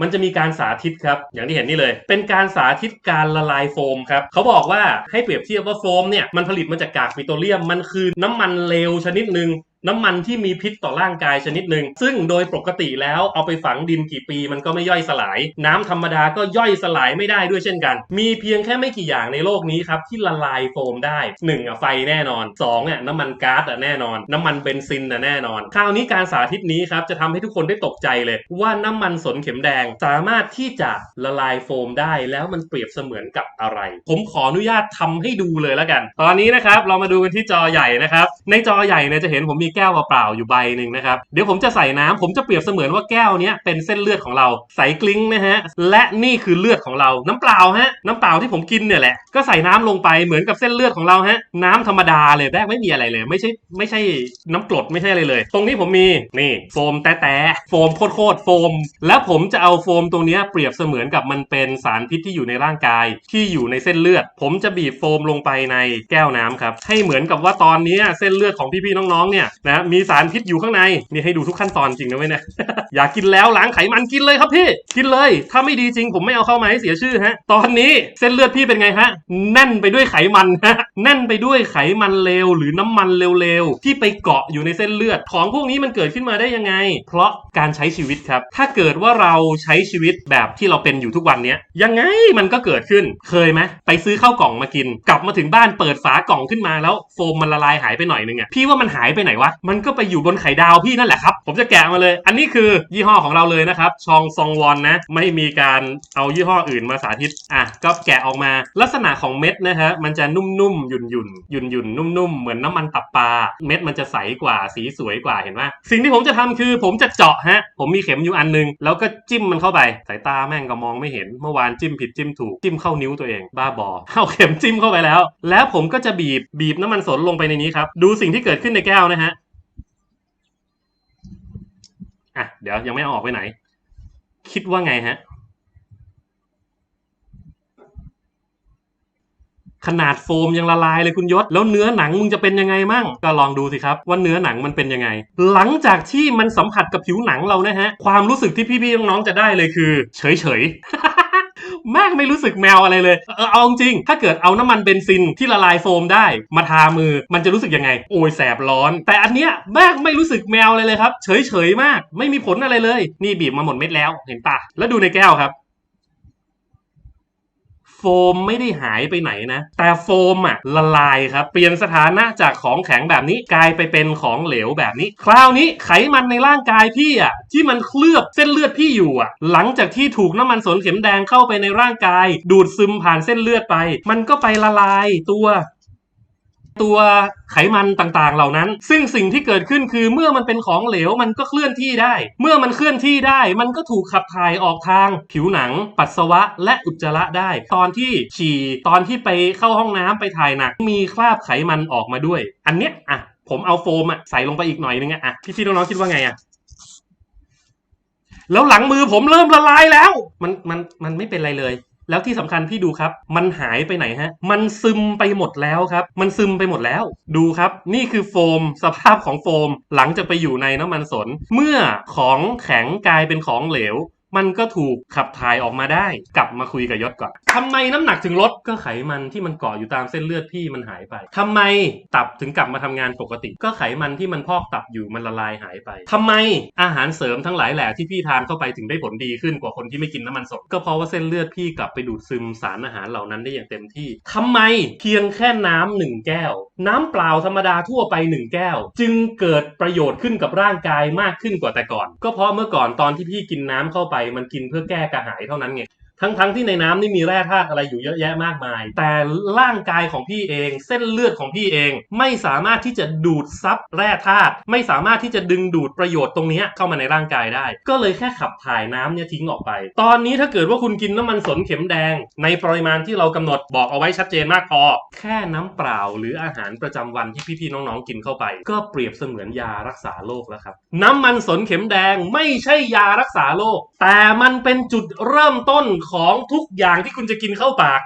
มันจะมีการสาธิตครับ อย่างที่เห็นนี่เลย เป็นการสาธิตการละลายโฟมครับเขาบอกว่าให้เปรียบเทียบว่าโฟมเนี่ยมันผลิตมาจากกากปิโตรเลียมมันคือน้ำมันเลวชนิดหนึ่ง น้ำมันที่มีพิษต่อร่างกายชนิดหนึ่งซึ่งโดยปกติแล้วเอาไปฝังดินกี่ปีมันก็ไม่ย่อยสลาย น้ำธรรมดาก็ย่อยสลายไม่ได้ด้วยเช่นกัน มีเพียงแค่ไม่กี่อย่างในโลกนี้ครับที่ละลายโฟมได้1อะไฟแน่นอน2อะน้ำมันก๊าซอะแน่นอน น้ำมันเบนซินอะแน่นอน คราวนี้การสาธิตนี้ครับจะทำให้ทุกคนได้ตกใจเลย ว่าน้ำมันสนเข็มแดงสามารถที่จะละลายโฟมได้แล้วมันเปรียบเสมือนกับอะไร ผมขออนุญาตทำให้ดูเลยแล้วกัน ตอนนี้นะครับเรามาดูกันที่จอใหญ่นะครับในจอใหญ่เนี่ยจะเห็นผมมีแก้วเปล่าๆอยู่ใบหนึ่งนะครับ เดี๋ยวผมจะใส่น้ำผมจะเปรียบเสมือนว่าแก้วนี้เป็นเส้นเลือดของเราใส่กลิ้งนะฮะ และนี่คือเลือดของเรา น้ำเปล่าฮะ น้ำเปล่าที่ผมกินเนี่ยแหละ ก็ใส่น้ำลงไปเหมือนกับเส้นเลือดของเราฮะ น้ำธรรมดาเลยแรกไม่มีอะไรเลย ไม่ใช่ไม่ใช่น้ำกรดไม่ใช่อะไรเลย ตรงนี้ผมมีนี่โฟมแต้ๆโฟมโคตรโฟม แล้วผมจะเอาโฟมตรงนี้เปรียบเสมือนกับมันเป็นสารพิษที่อยู่ในร่างกายที่อยู่ในเส้นเลือด ผมจะบีบโฟมลงไปในแก้วน้ำครับ ให้เหมือนกับว่าตอนนี้เส้นเลือดของพี่ๆน้องๆเนี่ยนะมีสารพิษอยู่ข้างในนี่ให้ดูทุกขั้นตอนจริงนะเว้ยเนี่ยอยากกินแล้วล้างไขมันกินเลยครับพี่ กินเลย ถ้าไม่ดีจริงผมไม่เอาเข้ามาให้เสียชื่อฮะ ตอนนี้เส้นเลือดพี่เป็นไงฮะ แน่นไปด้วยไขมันฮะแน่นไปด้วยไขมันเลวหรือน้ำมันเลวๆที่ไปเกาะอยู่ในเส้นเลือด ของพวกนี้มันเกิดขึ้นมาได้ยังไง เพราะการใช้ชีวิตครับ ถ้าเกิดว่าเราใช้ชีวิตแบบที่เราเป็นอยู่ทุกวันเนี้ยยังไงมันก็เกิดขึ้นเคยไหมไปซื้อข้าวกล่องมากิน กลับมาถึงบ้านเปิดฝากล่องขึ้นมาแล้วโฟมมันละลายหายไปหน่อยนึงอะพี่ว่ามันหายไปไหนวะมันก็ไปอยู่บนไข่ดาวพี่นั่นแหละครับ ผมจะแกะมาเลย อันนี้คือยี่ห้อของเราเลยนะครับ ชองซองวอนนะ ไม่มีการเอายี่ห้ออื่นมาสาธิต อะ ก็แกะออกมา ลักษณะของเม็ดนะฮะ มันจะนุ่มๆ หยุ่นๆหยุ่นๆนุ่มๆ เหมือนน้ำมันตับปลา เม็ดมันจะใสกว่า สีสวยกว่า เห็นไหมสิ่งที่ผมจะทำคือ ผมจะเจาะฮะ ผมมีเข็มอยู่อันนึง แล้วก็จิ้มมันเข้าไป สายตาแม่งก็มองไม่เห็น เมื่อวานจิ้มผิดจิ้มถูก จิ้มเข้านิ้วตัวเอง บ้าบอ เอาเข็มจิ้มเข้าไปแล้ว แล้วผมก็จะบีบ บีบน้ำมันสนลงไปในนี้ครับ ดูสิ่งที่เกิดขึ้นในแก้วนะฮะ อะเดี๋ยวยังไม่เอาออกไปไหน คิดว่าไงฮะ ขนาดโฟมยังละลายเลยคุณยศ แล้วเนื้อหนังมึงจะเป็นยังไงมั่ง ก็ลองดูสิครับว่าเนื้อหนังมันเป็นยังไง หลังจากที่มันสัมผัสกับผิวหนังเรานะฮะ ความรู้สึกที่พี่ๆน้องๆจะได้เลยคือ เฉยๆ แม่งไม่รู้สึกแมวอะไรเลย เออเอาจริง ถ้าเกิดเอาน้ำมันเบนซินที่ละลายโฟมได้ มาทามือมันจะรู้สึกยังไง โอ้ยแสบร้อน แต่อันเนี้ยแม่งไม่รู้สึกแมวเลยเลยครับ เฉยเฉยมาก ไม่มีผลอะไรเลย นี่บีบมาหมดเม็ดแล้วเห็นปะแล้วดูในแก้วครับ มไม่ได้หายไปไหนนะ แต่โฟมอะละลายครับ เปลี่ยนสถานะจากของแข็งแบบนี้กลายไปเป็นของเหลวแบบนี้ คราวนี้ไขมันในร่างกายพี่อะที่มันเคลือบเส้นเลือดพี่อยู่อะหลังจากที่ถูกน้ำมันสนเข็มแดงเข้าไปในร่างกาย ดูดซึมผ่านเส้นเลือดไป มันก็ไปละลายตัว ตัวไขมันต่างๆ เหล่านั้น ซึ่งสิ่งที่เกิดขึ้นคือเมื่อมันเป็นของเหลวมันก็เคลื่อนที่ได้ เมื่อมันเคลื่อนที่ได้ มันก็ถูกขับถ่ายออกทาง ผิวหนัง ปัสสาวะ และอุจจาระได้ ตอนที่ฉี่ตอนที่ไปเข้าห้องน้ำไปถ่ายหนัก มีคราบไขมันออกมาด้วย อันเนี้ยอะผมเอาโฟมอะใส่ลงไปอีกหน่อยนึงอะอะพี่ๆน้องๆคิดว่าไงอะแล้วหลังมือผมเริ่มละลายแล้ว มันมันมันไม่เป็นไรเลย แล้วที่สำคัญพี่ดูครับ มันหายไปไหนฮะ มันซึมไปหมดแล้วครับ มันซึมไปหมดแล้ว ดูครับ นี่คือโฟม สภาพของโฟม หลังจากไปอยู่ในน้ำมันสน เมื่อของแข็งกลายเป็นของเหลว มันก็ถูกขับถ่ายออกมาได้ กลับมาคุยกับยศก่อนทำไมน้ำหนักถึงลดก็ไขมันที่มันเกาะอยู่ตามเส้นเลือดพี่มันหายไปทำไมตับถึงกลับมาทำงานปกติ ก็ไขมันที่มันพอกตับอยู่มันละลายหายไปทำไมอาหารเสริมทั้งหลายแหล่ที่พี่ทานเข้าไปถึงได้ผลดีขึ้นกว่าคนที่ไม่กินน้ำมันสดก็เพราะว่าเส้นเลือดพี่กลับไปดูดซึมสารอาหารเหล่านั้นได้อย่างเต็มที่ทำไมเพียงแค่น้ำหนึ่งแก้ว น้ำเปล่าธรรมดาทั่วไปหนึ่งแก้ว จึงเกิดประโยชน์ขึ้นกับร่างกายมากขึ้นกว่าแต่ก่อน ก็เพราะเมื่อก่อนตอนที่พี่กินน้ำเข้าไปมันกินเพื่อแก้กระหายเท่านั้นไง ทั้งทั้งที่ในน้ำนี่มีแร่ธาตุอะไรอยู่เยอะแยะมากมาย แต่ร่างกายของพี่เอง เส้นเลือดของพี่เอง ไม่สามารถที่จะดูดซับแร่ธาตุไม่สามารถที่จะดึงดูดประโยชน์ตรงนี้เข้ามาในร่างกายได้ ก็เลยแค่ขับถ่ายน้ำเนี่ยทิ้งออกไป ตอนนี้ถ้าเกิดว่าคุณกินน้ำมันสนเข็มแดง ในปริมาณที่เรากำหนดบอกเอาไว้ชัดเจนมากพอ แค่น้ำเปล่าหรืออาหารประจำวันที่พี่ๆน้องๆกินเข้าไป ก็เปรียบเสมือนยารักษาโรคแล้วครับน้ำมันสนเข็มแดงไม่ใช่ยารักษาโรคแต่มันเป็นจุดเริ่มต้นของทุกอย่างที่คุณจะกินเข้าปาก